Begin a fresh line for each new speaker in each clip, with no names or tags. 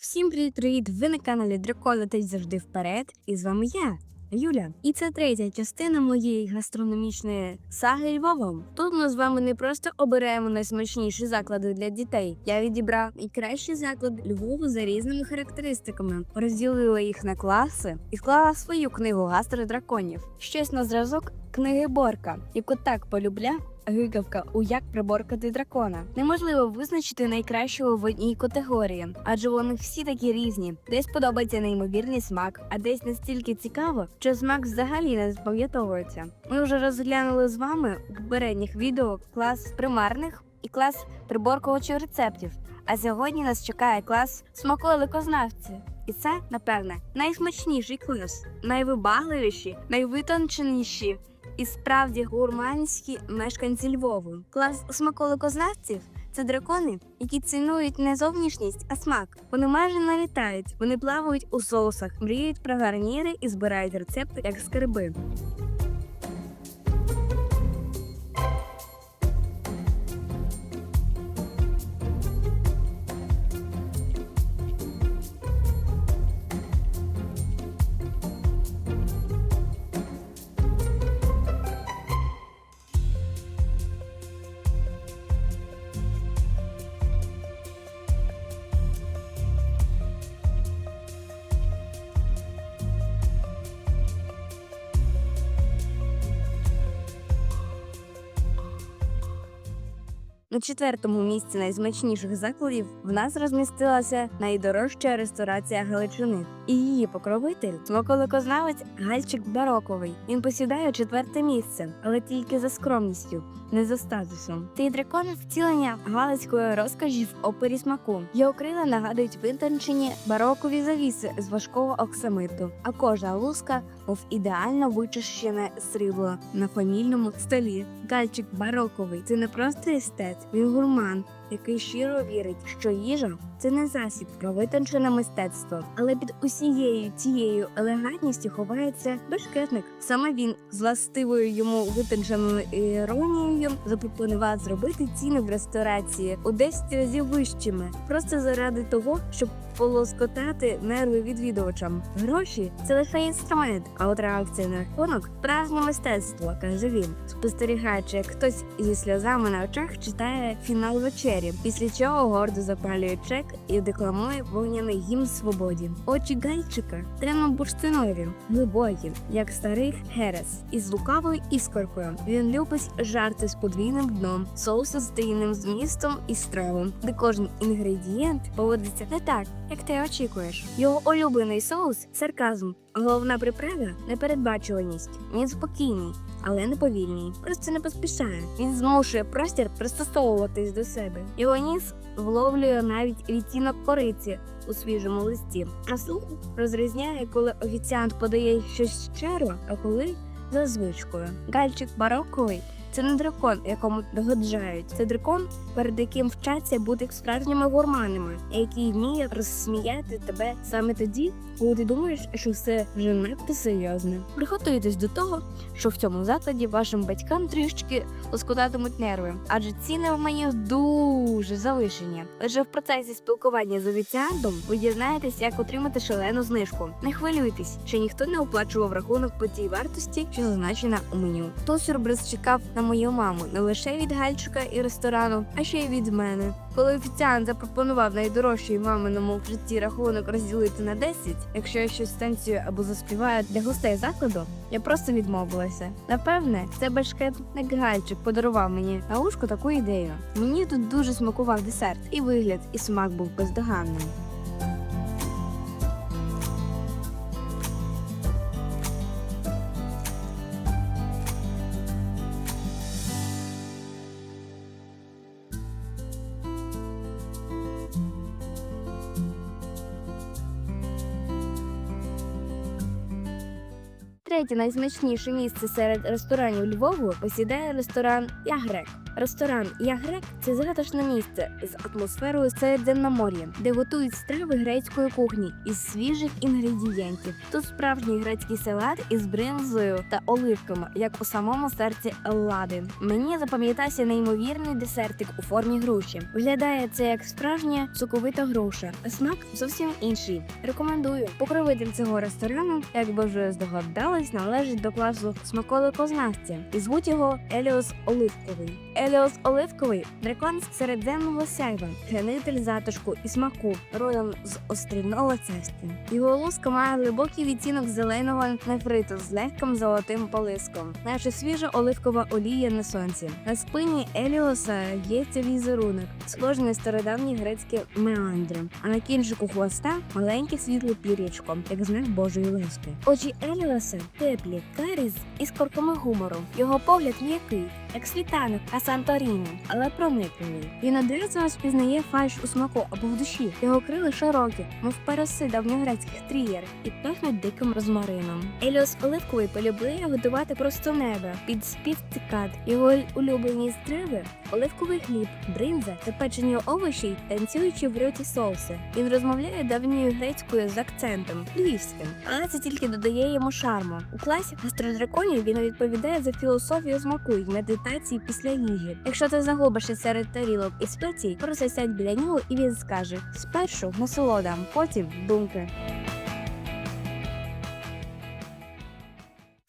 Всім привіт-привіт! Ви на каналі Дракон летить завжди вперед. І з вами я, Юля. І це третя частина моєї гастрономічної саги Львовом. Тут ми з вами не просто обираємо найсмачніші заклади для дітей. Я відібрав і кращі заклади Львову за різними характеристиками, розділила їх на класи і склала свою книгу гастродраконів. Щось на зразок книги Борка, яку так полюбляв гикавка у як приборкати дракона. Неможливо визначити найкращого в одній категорії, адже вони всі такі різні. Десь подобається неймовірний смак, а десь настільки цікаво, що смак взагалі не запам'ятовується. Ми вже розглянули з вами у попередніх відео клас примарних і клас приборкувачів рецептів. А сьогодні нас чекає клас смаколикознавці. І це, напевне, найсмачніший клас, найвибагливіші, найвитонченіші і справді гурманські мешканці Львову. Клас смаколикознавців це дракони, які цінують не зовнішність, а смак. Вони майже не літають, вони плавають у соусах, мріють про гарніри і збирають рецепти як скарби. На четвертому місці найсмачніших закладів в нас розмістилася найдорожча ресторація Галичини. І її покровитель смаколикознавець Гальчик Бароковий. Він посідає четверте місце, але тільки за скромністю, не за статусом. Цей дракон втілення галицької розкоші в опері смаку. Його крила нагадують витончені барокові завіси з важкого оксамиту, а кожа луска, мов ідеально вичищене срібло на фамільному столі. Гальчик бароковий це не просто естет, він гурман, який щиро вірить, що їжа це не засіб про витончене мистецтво, але під усією цією елегантністю ховається бешкетник. Саме він з властивою йому витонченою іронією запропонував зробити ціни в ресторації у 10 разів вищими, просто заради того, щоб полоскотати нерви відвідувачам. Гроші це лише інструмент, а от реакція на рахунок справжнє мистецтво, каже він, спостерігаючи, як хтось зі сльозами на очах читає фінал вечері, після чого гордо запалює чек і декламує вогняний гімн свободі. Очі гайчика темно бурштинові, глибокі, як старий херес, із лукавою іскоркою. Він любить жарти з подвійним дном, соуси з таїнним змістом і стравом, де кожен інгредієнт поводиться не так, як ти очікуєш. Його улюблений соус сарказм. Головна приправа непередбачуваність. Він спокійний, але не повільний. Просто не поспішає. Він змушує простір пристосовуватись до себе. Його ніс вловлює навіть відтінок кориці у свіжому листі. А слух розрізняє, коли офіціант подає щось щиро, а коли за звичкою. Гальчик бароковий це не дракон, якому догоджають. Це дракон, перед яким вчаться бути справжніми гурманами, який вміє розсміяти тебе саме тоді, коли ти думаєш, що все вже надто серйозне. Приготуйтесь до того, що в цьому закладі вашим батькам трішки лоскотатимуть нерви, адже ціни в меню дуже завишені. Лише в процесі спілкування з офіціантом ви дізнаєтесь, як отримати шалену знижку. Не хвилюйтесь, що ніхто не оплачував рахунок по тій вартості, що зазначена у меню. То сюрприз чекав на мою маму не лише від гальчика і ресторану, а ще й від мене. Коли офіціант запропонував найдорожчий маминому в житті рахунок розділити на 10, якщо я щось станцюю або заспіваю для гостей закладу, я просто відмовилася. Напевне, це бешкетник гальчик подарував мені на ушко таку ідею. Мені тут дуже смакував десерт, і вигляд, і смак був бездоганним. Третє найсмачніше місце серед ресторанів Львову посідає ресторан Я Грек. Ресторан Я Грек це затишне місце з атмосферою Середземномор'я, де готують страви грецької кухні із свіжих інгредієнтів. Тут справжній грецький салат із бринзою та оливками, як у самому серці Еллади. Мені запам'ятався неймовірний десертик у формі груші. Виглядає це як справжня соковита груша, смак зовсім інший. Рекомендую. Покровитель цього ресторану, як би вже здогадались, належить до класу смаколикознавця і звуть його Еліос Оливковий. Еліос Оливковий дракон з середземного сяйва, хранитель затишку і смаку, родом з острівного царства. Його луска має глибокий відтінок зеленого нефриту з легким золотим полиском, наче свіжа оливкова олія на сонці. На спині Еліоса є цей візерунок, схожий на стародавні грецькі меандри, а на кінчику хвоста маленьке світле пір'ячко, як знак Божої ласки. Очі Еліоса теплі, карі з корками гумору. Його погляд м'який, як світанок на Санторіні, але проникливий. Він одразу розпізнає фальш у смаку або в душі. Його крили широкі, мов переси давньогрецьких трієр, і пахнуть диким розмарином. Еліос Оливковий полюбляє готувати просто неба під спів цикад. Його улюблені страви – оливковий хліб, бринза та печені овочі, танцюючи в рьоті соуси. Він розмовляє давньою грецькою з акцентом львівським, але це тільки додає йому шарму. У класі гастродраконів він відповідає за філософію смаку і медитації після їжі. Якщо ти загубишся серед тарілок і спецій, просто сядь біля нього і він скаже: спершу насолода, потім думки.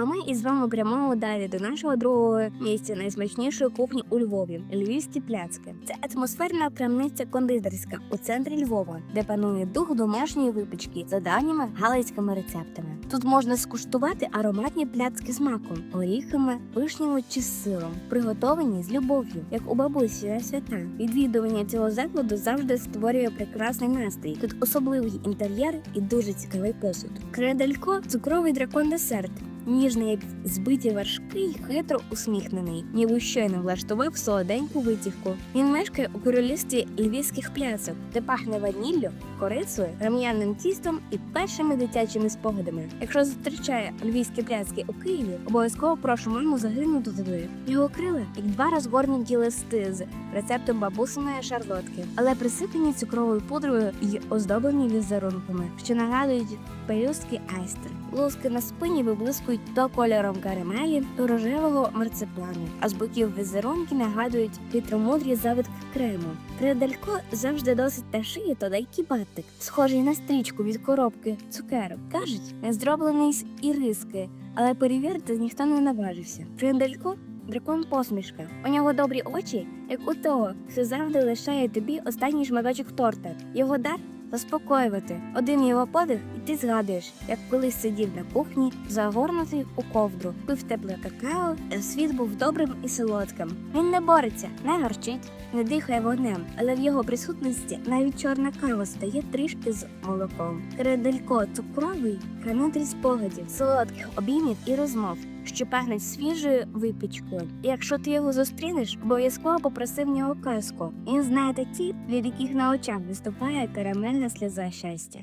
А ми із вами прямуємо далі до нашого другого місця найсмачнішої кухні у Львові Львівські пляцки. Це атмосферна крамниця кондитерська у центрі Львова, де панує дух домашньої випічки за давніми галицькими рецептами. Тут можна скуштувати ароматні пляцки з маком, горіхами, вишнями чи сиром, приготовані з любов'ю, як у бабусі на свята. Відвідування цього закладу завжди створює прекрасний настрій. Тут особливий інтер'єр і дуже цікавий посуд. Кредалько цукровий дракон десерт. Ніжний, як збиті вершки, й хитро усміхнений, ніби щойно влаштував солоденьку витівку. Він мешкає у королівстві львівських плясок, де пахне ваніллю, корицею, рам'яним тістом і першими дитячими спогадами. Якщо зустрічає львівські пляцки у Києві, обов'язково прошу маму загинути туди. Його крила як два розгорнуті листи з рецептом бабусиної шарлотки, але присипані цукровою пудрою і оздоблені візерунками, що нагадують пелюстки айстер. Луски на спині виблискують то кольором карамелі, то рожевого марципану, а з боків візерунки нагадують вітромудрі завитки крему. Кредалько завжди досить та шиє то дайкий батик, схожий на стрічку від коробки цукерок. Кажуть, не зроблений з іриски, але перевірити ніхто не наважився. Кредалько Дракон посмішка. У нього добрі очі, як у того, хто завжди лишає тобі останній шматочок торта. Його дар заспокоювати. Один його подих, і ти згадуєш, як колись сидів на кухні, загорнутий у ковдру, пив тепле какао, світ був добрим і солодким. Він не бореться, не гарчить, не дихає вогнем, але в його присутності навіть чорна кава стає трішки з молоком. Кределько цукровий, хранитель спогадів, солодких обіймів і розмов. Що пахнуть свіжою випічкою. Якщо ти його зустрінеш, обов'язково попроси в нього казку. Він знає такі, від яких на очах виступає карамельна сльоза щастя.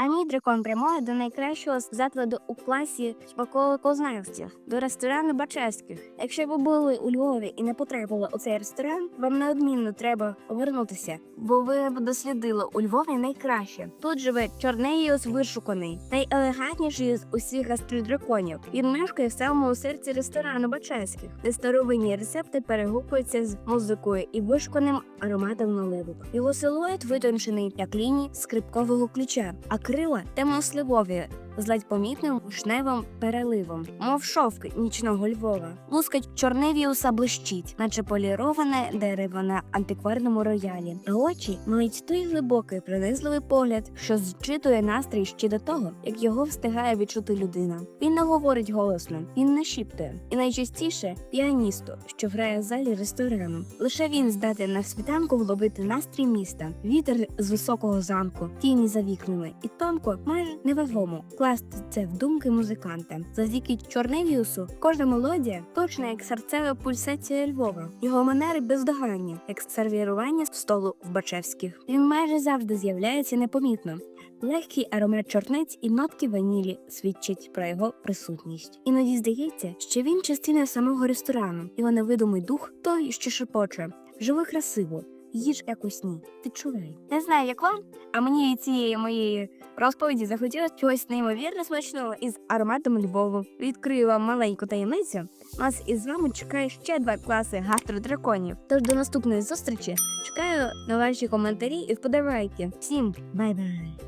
А мій дракон прямує до найкращого закладу у класі смаколикознавців, до ресторану Бачевських. Якщо ви були у Львові і не потрапили у цей ресторан, вам неодмінно треба повернутися, бо ви дослідили у Львові найкраще. Тут живе Чорнеїус вишуканий, найелегантніший з усіх гастродраконів. Він мешкає в самому серці ресторану Бачевських, де старовинні рецепти перегукуються з музикою і вишуканим ароматом наливок. Його силует витончений як лінії скрипкового ключа, крила темно-сливові з ледь помітним вишневим переливом, мов шовк нічного Львова. Луска чорневіуса блищить, наче поліроване дерево на антикварному роялі. А очі мають той глибокий пронизливий погляд, що зчитує настрій ще до того, як його встигає відчути людина. Він не говорить голосно, він не шіптує. І найчастіше піаністу, що грає в залі ресторану. Лише він здатен на світанку вловити настрій міста, вітер з високого замку, тіні за вікнами, і тонко, майже невагомо вкласти це в думки музиканта. Завдяки Чорневіусу кожна мелодія точна як серцева пульсація Львова. Його манери бездоганні, як сервірування столу в Бачевських. Він майже завжди з'являється непомітно. Легкий аромат чорниць і нотки ванілі свідчать про його присутність. Іноді здається, що він частина самого ресторану, його невидимий дух той, що шепоче. Живи красиво, їж ні. Відчувай. Не знаю, як вам, а мені цієї моєї розповіді захотілося чогось неймовірно смачного із ароматом Львову. Відкрию вам маленьку таємницю. Нас із вами чекає ще два класи гастродраконів. Тож до наступної зустрічі чекаю на ваші коментарі і вподобайки. Всім бай-бай!